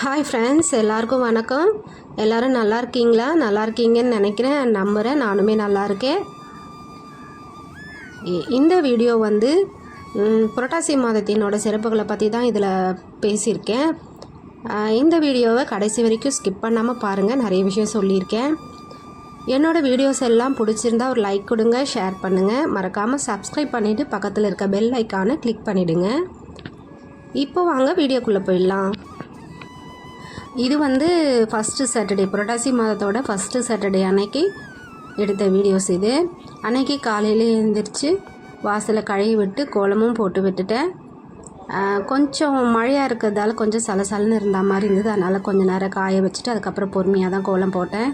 Hi friends எல்லாருக்கும் வணக்கம். எல்லாரும் நல்லா இருக்கீங்களா? நல்லா இருக்கீங்கன்னு நினைக்கிறேன். நம்புகிறேன் நானுமே நல்லா இருக்கேன். இந்த வீடியோ வந்து புரட்டாசி மாதத்தினோட சிறப்புகளை பற்றி தான் இதில் பேசியிருக்கேன். இந்த வீடியோவை கடைசி வரைக்கும் ஸ்கிப் பண்ணாமல் பாருங்கள் நிறைய விஷயம் சொல்லியிருக்கேன். என்னோடய வீடியோஸ் எல்லாம் பிடிச்சிருந்தா ஒரு லைக் கொடுங்க ஷேர் பண்ணுங்கள் மறக்காமல் சப்ஸ்கிரைப் பண்ணிவிட்டு பக்கத்தில் இருக்க பெல் ஐக்கானை கிளிக் பண்ணிவிடுங்க இப்போ வாங்க வீடியோக்குள்ளே போயிடலாம். இது வந்து ஃபஸ்ட்டு சாட்டர்டே புரட்டாசி மாதத்தோட ஃபஸ்ட்டு சாட்டர்டே அன்னைக்கு எடுத்த வீடியோஸ் இது. அன்னைக்கு காலையில் எழுந்திரிச்சு வாசலை கழுவி விட்டு கோலமும் போட்டு விட்டுட்டேன். கொஞ்சம் மழையாக இருக்கிறதால கொஞ்சம் சலசலன்னு இருந்த மாதிரி இருந்தது. அதனால் கொஞ்சம் நேரம் காய வச்சுட்டு அதுக்கப்புறம் பொறுமையாக தான் கோலம் போட்டேன்.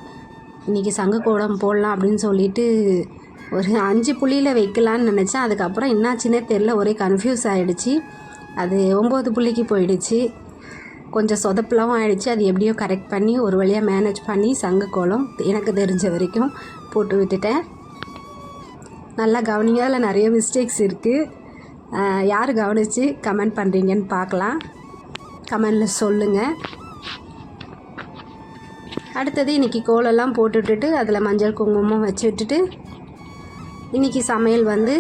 இன்றைக்கி சங்கு கோலம் போடலாம் அப்படின்னு சொல்லிட்டு ஒரு அஞ்சு புள்ளியில் வைக்கலான்னு நினச்சேன். அதுக்கப்புறம் என்னாச்சுன்னே தெரில ஒரே கன்ஃபியூஸ் ஆகிடுச்சு அது ஒம்பது புள்ளிக்கு போயிடுச்சு. கொஞ்சம் சொதப்பலாவும் ஆயிடுச்சு. அது எப்படியோ கரெக்ட் பண்ணி ஒரு வழியாக மேனேஜ் பண்ணி சங்கு கோலம் எனக்கு தெரிஞ்ச வரைக்கும் போட்டு விட்டுட்டேன். நல்லா கவனிங்க அதில் நிறைய மிஸ்டேக்ஸ் இருக்குது யார் கவனித்து கமெண்ட் பண்ணுறீங்கன்னு பார்க்கலாம். கமெண்டில் சொல்லுங்கள் அடுத்தது இன்றைக்கி கோலெல்லாம் போட்டு விட்டுட்டு அதில் மஞ்சள் குங்குமம் வச்சு விட்டுட்டு இன்றைக்கி சமையல் வந்து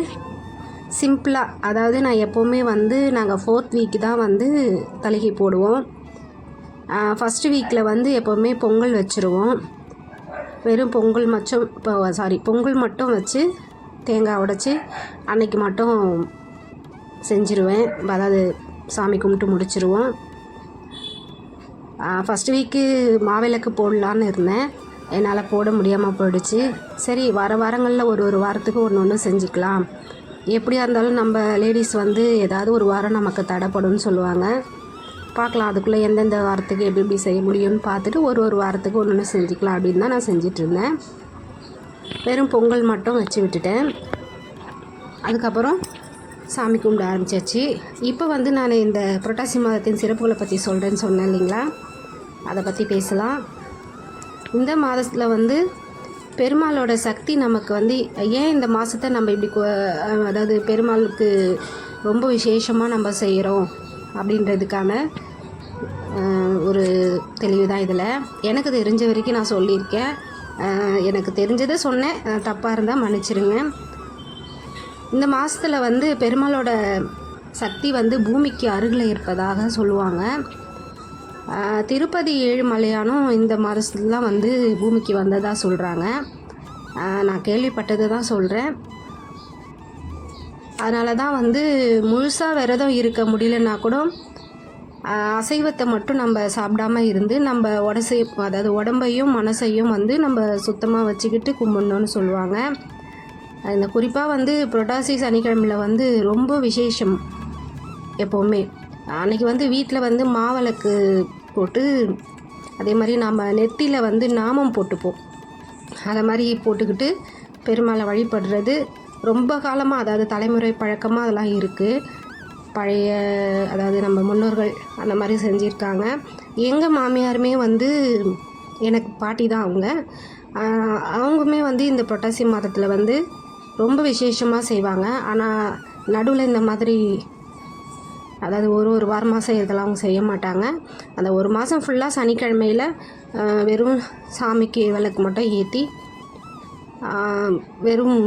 சிம்பிளாக அதாவது நான் எப்போவுமே வந்து நாங்கள் ஃபோர்த் வீக் தான் வந்து தலைகி போடுவோம். ஃபஸ்ட்டு வீக்கில் வந்து எப்போவுமே பொங்கல் வச்சுருவோம். வெறும் பொங்கல் மட்டும் இப்போ சாரி பொங்கல் மட்டும் வச்சு தேங்காய் உடைச்சி அன்னைக்கு மட்டும் செஞ்சுருவேன். அதாவது சாமி கும்பிட்டு முடிச்சிருவோம். ஃபஸ்ட்டு வீக்கு மாவிளக்கு போடலான்னு இருந்தேன். என்னால் போட முடியாமல் போயிடுச்சு. சரி வர வாரங்களில் ஒரு ஒரு வாரத்துக்கு ஒன்று ஒன்று செஞ்சுக்கலாம். எப்படியா இருந்தாலும் நம்ம லேடிஸ் வந்து ஏதாவது ஒரு வாரம் நமக்கு தடைப்படும்னு சொல்லுவாங்க. பார்க்கலாம். அதுக்குள்ளே எந்தெந்த வாரத்துக்கு எப்படி எப்படி செய்ய முடியும்னு பார்த்துட்டு ஒரு ஒரு வாரத்துக்கு ஒன்று ஒன்று செஞ்சுக்கலாம் அப்படின்னு தான் நான் செஞ்சிட்ருந்தேன். வெறும் பொங்கல் மட்டும் வச்சு விட்டுட்டேன். அதுக்கப்புறம் சாமி கும்பிட ஆரம்பிச்சாச்சு. இப்போ வந்து நான் இந்த புரட்டாசி மாதத்தின் சிறப்புகளை பற்றி சொல்கிறேன்னு சொன்னேன் இல்லைங்களா? அதை பற்றி பேசலாம். இந்த மாதத்தில் வந்து பெருமாளோட சக்தி நமக்கு வந்து ஏன் இந்த மாதத்தை நம்ம இப்படி அதாவது பெருமாளுக்கு ரொம்ப விசேஷமாக நம்ம செய்கிறோம் அப்படின்றதுக்கான ஒரு தெளிவு தான் இதில். எனக்கு தெரிஞ்ச வரைக்கும் நான் சொல்லியிருக்கேன். எனக்கு தெரிஞ்சதை சொன்னேன். தப்பாக இருந்தால் மன்னிச்சிருங்க. இந்த மாதத்தில் வந்து பெருமாளோட சக்தி வந்து பூமிக்கு அருகில் இருப்பதாக சொல்லுவாங்க. திருப்பதி ஏழுமலையானும் இந்த மாதத்துலலாம் வந்து பூமிக்கு வந்ததாக சொல்கிறாங்க நான் கேள்விப்பட்டது தான் சொல்கிறேன் அதனால தான் வந்து முழுசாக விரதம் இருக்க முடியலன்னா கூட அசைவத்தை மட்டும் நம்ம சாப்பிடாம இருந்து நம்ம உடசை அதாவது உடம்பையும் மனசையும் வந்து நம்ம சுத்தமாக வச்சுக்கிட்டு கும்பிடணும்னு சொல்லுவாங்க. இந்த குறிப்பாக வந்து புரட்டாசி சனிக்கிழமையில் வந்து ரொம்ப விசேஷம் எப்போவுமே. அன்னைக்கு வந்து வீட்டில் வந்து மாவிளக்கு போட்டு அதே மாதிரி நம்ம நெத்தியில் வந்து நாமம் போட்டுப்போம். அதை மாதிரி போட்டுக்கிட்டு பெருமாளை வழிபடுறது ரொம்ப காலமாக அதாவது தலைமுறை பழக்கமாக அதெல்லாம் இருக்குது பழைய அதாவது நம்ம முன்னோர்கள் அந்த மாதிரி செஞ்சுருக்காங்க. எங்கள் மாமியாருமே வந்து எனக்கு பாட்டி தான் அவங்க. ஆஹ் அவங்களுமே வந்து இந்த புரட்டாசி மாதத்தில் வந்து ரொம்ப விசேஷமாக செய்வாங்க. ஆனால் நடுவில் இந்த மாதிரி அதாவது ஒரு ஒரு வாரமாக செய்கிறதெல்லாம் அவங்க செய்ய மாட்டாங்க. அந்த ஒரு மாதம் ஃபுல்லாக சனிக்கிழமையில் வெறும் சாமிக்கு விளக்கு மட்டும் ஏற்றி வெறும்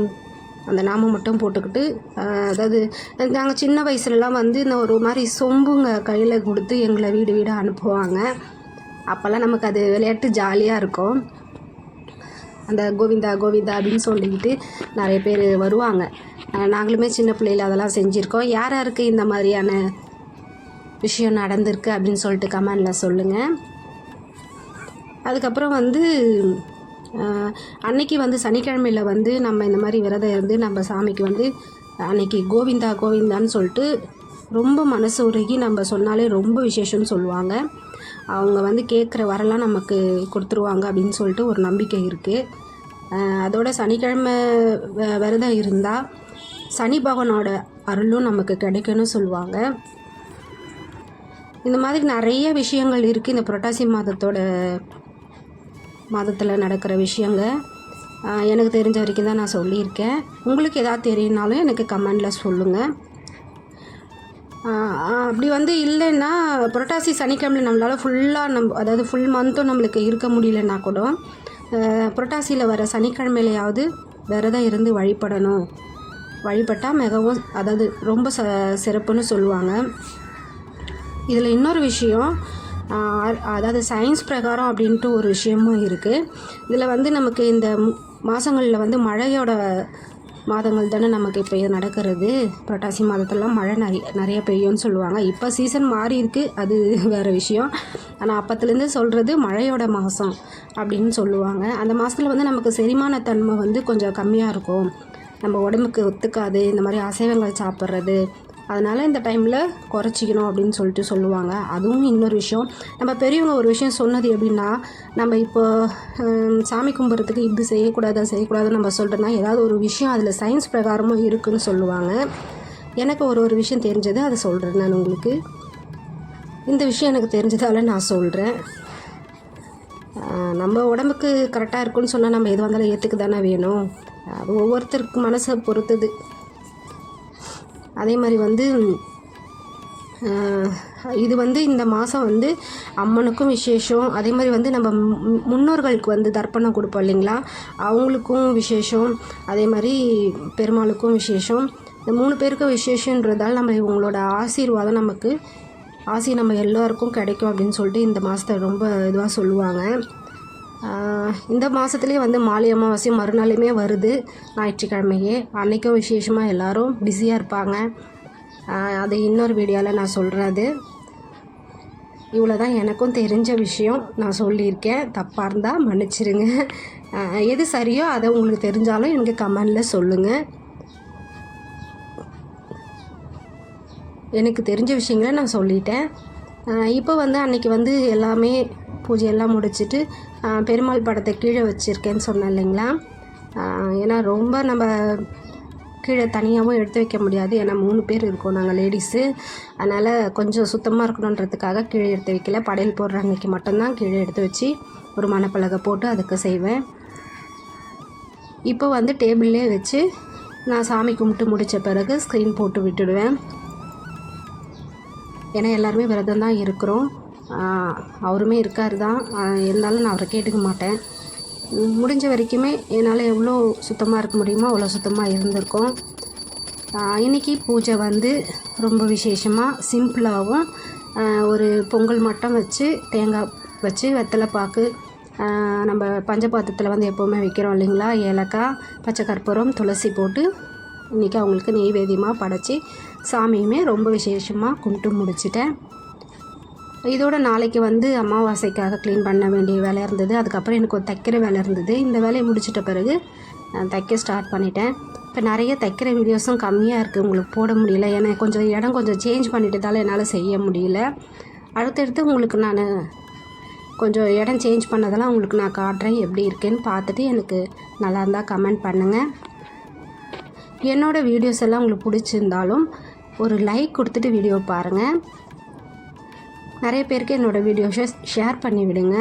அந்த நாமம் மட்டும் போட்டுக்கிட்டு அதாவது நாங்கள் சின்ன வயசுலலாம் வந்து இந்த ஒரு மாதிரி சொம்புங்க கையில் கொடுத்து எங்களை வீடு வீடாக அனுப்புவாங்க. அப்போல்லாம் நமக்கு அது விளையாட்டு ஜாலியாக இருக்கும். அந்த கோவிந்தா கோவிந்தா அப்படின்னு சொல்லிக்கிட்டு நிறைய பேர் வருவாங்க. நாங்களுமே சின்ன பிள்ளையில அதெல்லாம் செஞ்சுருக்கோம். யார் யாருக்கு இந்த மாதிரியான விஷயம் நடந்திருக்கு அப்படின்னு சொல்லிட்டு கமெண்டில் சொல்லுங்கள் அதுக்கப்புறம் வந்து அன்னைக்கு வந்து சனிக்கிழமையில் வந்து நம்ம இந்த மாதிரி விரதம் இருந்து நம்ம சாமிக்கு வந்து அன்னைக்கு கோவிந்தா கோவிந்தான்னு சொல்லிட்டு ரொம்ப மனசு உருகி நம்ம சொன்னாலே ரொம்ப விசேஷம்னு சொல்லுவாங்க. அவங்க வந்து கேட்குற வரலாம் நமக்கு கொடுத்துருவாங்க அப்படின்னு சொல்லிட்டு ஒரு நம்பிக்கை இருக்குது அதோட சனிக்கிழமை விரதம் இருந்தால் சனி பகவானோட அருளும் நமக்கு கிடைக்கும்னு சொல்லுவாங்க. இந்த மாதிரி நிறைய விஷயங்கள் இருக்குது இந்த புரட்டாசி மாதத்தோட மாதத்தில் நடக்கிற விஷயங்க. எனக்கு தெரிஞ்ச வரைக்கும் தான் நான் சொல்லியிருக்கேன். உங்களுக்கு எதாவது தெரியும்னாலும் எனக்கு கமெண்டில் சொல்லுங்கள் அப்படி வந்து இல்லைன்னா புரட்டாசி சனிக்கிழமை நம்மளால் ஃபுல்லாக நம் அதாவது ஃபுல் மந்த்தும் நம்மளுக்கு இருக்க முடியலன்னா கூட புரட்டாசியில் வர சனிக்கிழமையிலையாவது விரதம் இருந்து வழிபடணும். வழிபட்டால் மிகவும் அதாவது ரொம்ப ச சிறப்புன்னு சொல்லுவாங்க. இதில் இன்னொரு விஷயம் அதாவது சயின்ஸ் பிரகாரம் அப்படின்ட்டு ஒரு விஷயமும் இருக்குது இதில் வந்து நமக்கு இந்த மாதங்களில் வந்து மழையோட மாதங்கள் தானே நமக்கு இப்போ இது நடக்கிறது. புரட்டாசி மாதத்துலலாம் மழை நிறைய நிறைய பெய்யும்னு சொல்லுவாங்க. இப்போ சீசன் மாறி இருக்குது அது வேறு விஷயம். ஆனால் அப்பத்துலேருந்து சொல்கிறது மழையோட மாதம் அப்படின்னு சொல்லுவாங்க. அந்த மாதத்தில் வந்து நமக்கு செரிமானத்தன்மை வந்து கொஞ்சம் கம்மியாக இருக்கும். நம்ம உடம்புக்கு ஒத்துக்காது இந்த மாதிரி அசைவங்கள் சாப்பிட்றது அதனால் இந்த டைமில் குறைச்சிக்கணும் அப்படின்னு சொல்லிட்டு சொல்லுவாங்க. அதுவும் இன்னொரு விஷயம். நம்ம பெரியவங்க ஒரு விஷயம் சொன்னது எப்படின்னா நம்ம இப்போ சாமி கும்பிட்றதுக்கு இது செய்யக்கூடாது அது செய்யக்கூடாதுன்னு நம்ம சொல்கிறோன்னா ஏதாவது ஒரு விஷயம் அதில் சயின்ஸ் பிரகாரமும் இருக்குன்னு சொல்லுவாங்க. எனக்கு ஒரு ஒரு விஷயம் தெரிஞ்சது அதை சொல்கிறேன் நான் உங்களுக்கு. இந்த விஷயம் எனக்கு தெரிஞ்சதால நான் சொல்கிறேன் நம்ம உடம்புக்கு கரெக்டாக இருக்குன்னு சொன்னால் நம்ம எது வந்தாலும் ஏற்றுக்கு தானே வேணும். அது ஒவ்வொருத்தருக்கு மனசை பொறுத்தது. அதே மாதிரி வந்து இது வந்து இந்த மாதம் வந்து அம்மனுக்கும் விசேஷம். அதே மாதிரி வந்து நம்ம மு- முன்னோர்களுக்கு வந்து தர்ப்பணம் கொடுப்போம் இல்லைங்களா? அவங்களுக்கும் விசேஷம். அதே மாதிரி பெருமாளுக்கும் விசேஷம். இந்த மூணு பேருக்கும் விசேஷன்றதால் நம்ம இவங்களோட ஆசீர்வாதம் நமக்கு ஆசி நம்ம எல்லோருக்கும் கிடைக்கும் அப்படின்னு சொல்லிட்டு இந்த மாதத்தை ரொம்ப இதுவாக சொல்லுவாங்க. இந்த மாதத்துலேயே வந்து மாலை அமாவாசை மறுநாளுமே வருது. ஞாயிற்றுக்கிழமையே. அன்றைக்கும் விசேஷமாக எல்லாரும் பிஸியாக இருப்பாங்க. அது இன்னொரு வீடியோவில் நான் சொல்கிறது இவ்வளோ தான் எனக்கும் தெரிஞ்ச விஷயம். நான் சொல்லியிருக்கேன். தப்பாக இருந்தால் மன்னிச்சிருங்க. எது சரியோ அதை உங்களுக்கு தெரிஞ்சாலும் எனக்கு கமெண்டில் சொல்லுங்கள் எனக்கு தெரிஞ்ச விஷயங்களை நான் சொல்லிட்டேன். இப்போ வந்து அன்னைக்கு வந்து எல்லாமே பூஜையெல்லாம் முடிச்சிட்டு பெருமாள் படத்தை கீழே வச்சுருக்கேன்னு சொன்னேன் இல்லைங்களா? ஏன்னா ரொம்ப நம்ம கீழே தனியாகவும் எடுத்து வைக்க முடியாது. ஏன்னா மூணு பேர் இருக்கோம் நாங்கள் லேடிஸு. அதனால் கொஞ்சம் சுத்தமாக இருக்கணுன்றதுக்காக கீழே எடுத்து வைக்கல. படையல் போடுற அன்றைக்கி மட்டும்தான் கீழே எடுத்து வச்சு ஒரு மணப்பலகை போட்டு அதுக்கு செய்வேன். இப்போ வந்து டேபிள்லே வச்சு நான் சாமி கும்பிட்டு முடித்த பிறகு ஸ்க்ரீன் போட்டு விட்டுடுவேன். ஏன்னா எல்லாருமே விரதம் தான் இருக்கிறோம். அவருமே இருக்கார் தான். இருந்தாலும் நான் அவரை கேட்டுக்க மாட்டேன். முடிஞ்ச வரைக்குமே என்னால் எவ்வளோ சுத்தமாக இருக்க முடியுமோ அவ்வளோ சுத்தமாக இருந்திருக்கோம். இன்றைக்கி பூஜை வந்து ரொம்ப விசேஷமாக சிம்பிளாகவும் ஒரு பொங்கல் மட்டும் வச்சு தேங்காய் வச்சு வெத்தலை பாக்கு நம்ம பஞ்சபாத்திரத்தில் வந்து எப்போவுமே வைக்கிறோம் இல்லைங்களா? ஏலக்காய் பச்சை கற்பூரம் துளசி போட்டு இன்றைக்கி அவங்களுக்கு நெய்வேதியமாக படைச்சி சாமியுமே ரொம்ப விசேஷமாக கும்பிட்டு முடிச்சிட்டேன். இதோட நாளைக்கு வந்து அமாவாசைக்காக க்ளீன் பண்ண வேண்டிய வேலை இருந்தது. அதுக்கப்புறம் எனக்கு ஒரு தைக்கிற வேலை இருந்தது. இந்த வேலையை முடிச்சிட்ட பிறகு நான் தைக்க ஸ்டார்ட் பண்ணிட்டேன். இப்போ நிறைய தைக்கிற வீடியோஸும் கம்மியாக இருக்குது உங்களுக்கு போட முடியல. ஏன்னா கொஞ்சம் இடம் கொஞ்சம் சேஞ்ச் பண்ணிட்டதால என்னால் செய்ய முடியல. அடுத்தடுத்து உங்களுக்கு நான் கொஞ்சம் இடம் சேஞ்ச் பண்ணதெல்லாம் உங்களுக்கு நான் காட்டுறேன் எப்படி இருக்குன்னு பார்த்துட்டு எனக்கு நல்லா இருந்தால் கமெண்ட் பண்ணுங்கள் என்னோடய வீடியோஸ் எல்லாம் உங்களுக்கு பிடிச்சிருந்தாலும் ஒரு லைக் கொடுத்துட்டு வீடியோ பாருங்கள் நிறைய பேருக்கு என்னோடய வீடியோஸை ஷேர் பண்ணி விடுங்க.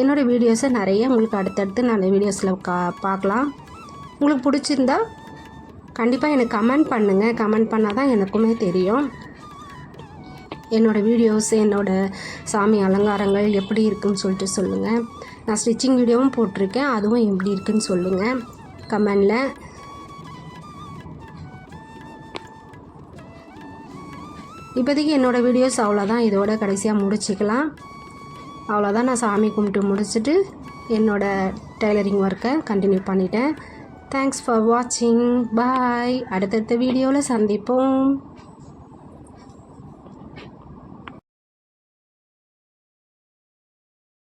என்னோடய வீடியோஸை நிறைய உங்களுக்கு அடுத்தடுத்து நான் வீடியோஸில் கா பார்க்கலாம். உங்களுக்கு பிடிச்சிருந்தா கண்டிப்பாக எனக்கு கமெண்ட் பண்ணுங்கள் கமெண்ட் பண்ணால் தான் எனக்குமே தெரியும். என்னோடய வீடியோஸ் என்னோடய சாமி அலங்காரங்கள் எப்படி இருக்குன்னு சொல்லிட்டு சொல்லுங்கள் நான் ஸ்டிச்சிங் வீடியோவும் போட்டிருக்கேன். அதுவும் எப்படி இருக்குன்னு சொல்லுங்கள் கமெண்டில் இப்போதைக்கு என்னோடய வீடியோஸ் அவ்வளோதான். இதோட கடைசியாக முடிச்சுக்கலாம். அவ்வளோதான் நான் சாமி கும்பிட்டு முடிச்சுட்டு என்னோடய டெய்லரிங் ஒர்க்கை கண்டினியூ பண்ணிட்டேன். தேங்க்ஸ் ஃபார் வாட்சிங் பாய் அடுத்தடுத்த வீடியோவில் சந்திப்போம்.